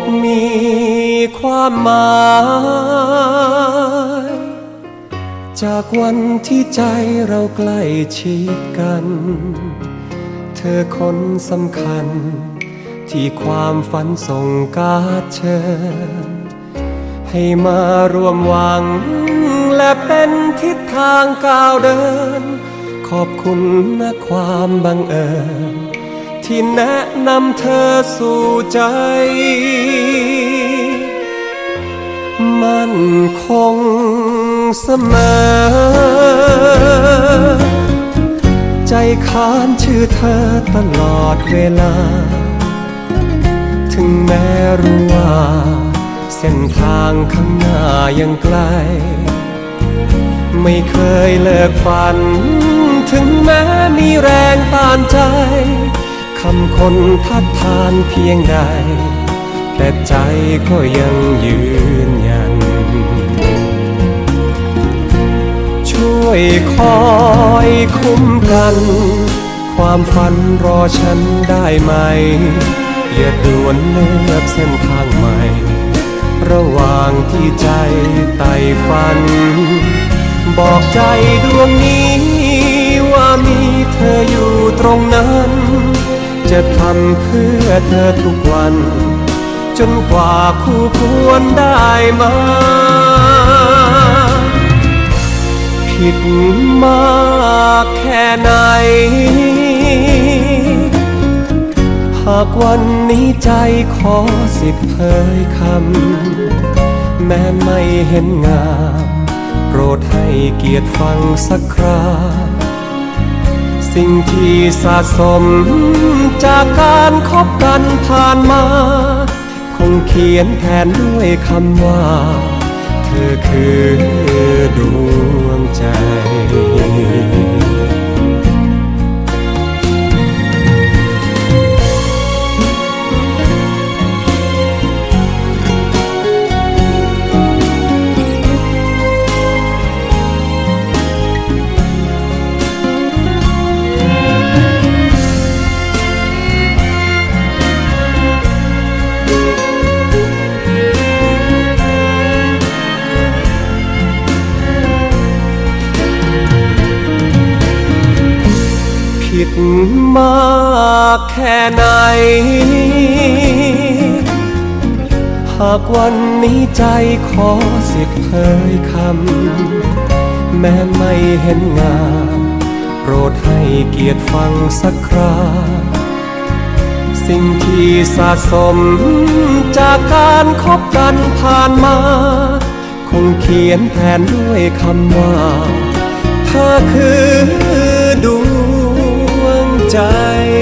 กมีความหมาย จากวันที่ใจเราใกล้ชิดกัน เธอคนสำคัญ ที่ความฝันส่งการดเชิญให้มารวมหวัง และเป็นทิศทางก้าวเดิน ขอบคุณนะความบังเอิญ ที่แนะนำเธอสู่ใจ มันคงเสมอ ใจค้านชื่อเธอตลอดเวลา ถึงแม้รู้ว่า เส้นทางข้างหน้ายังไกล ไม่เคยเลิกฝัน ถึงแม้มีแรงต้านใจ คำคนทัดทานเพียงใด แต่ใจก็ยังยืนยัน ช่วยคอยคุ้มกัน ความฝันรอฉันได้ไหม อย่าด่วนเลือกเส้นทางใหม่ ระหว่างที่ใจไต่ฝัน บอกใจดวงนี้ว่ามีเธออยู่ตรงนั้น จะทำเพื่อเธอทุกวัน จนกว่าคู่ควรได้มา ผิดมากแค่ไหน หากวันนี้ใจขอสิทธิ์เผยคำ แม้ไม่เห็นงามโปรดให้เกียรติฟังสักครา สิ่งที่สะสมจากการคบกันผ่านมา คงเขียนแทนด้วยคำว่า เธอคือ มากแค่ไหน หากวันนี้ใจขอสิทธิ์เผยคำ แม้ไม่เห็นงาม โปรดให้เกียรติฟังสักคราสิ่งที่สะสมจากการคบกันผ่านมา คงเขียนแทนด้วยคำว่า เธอคือ ใจ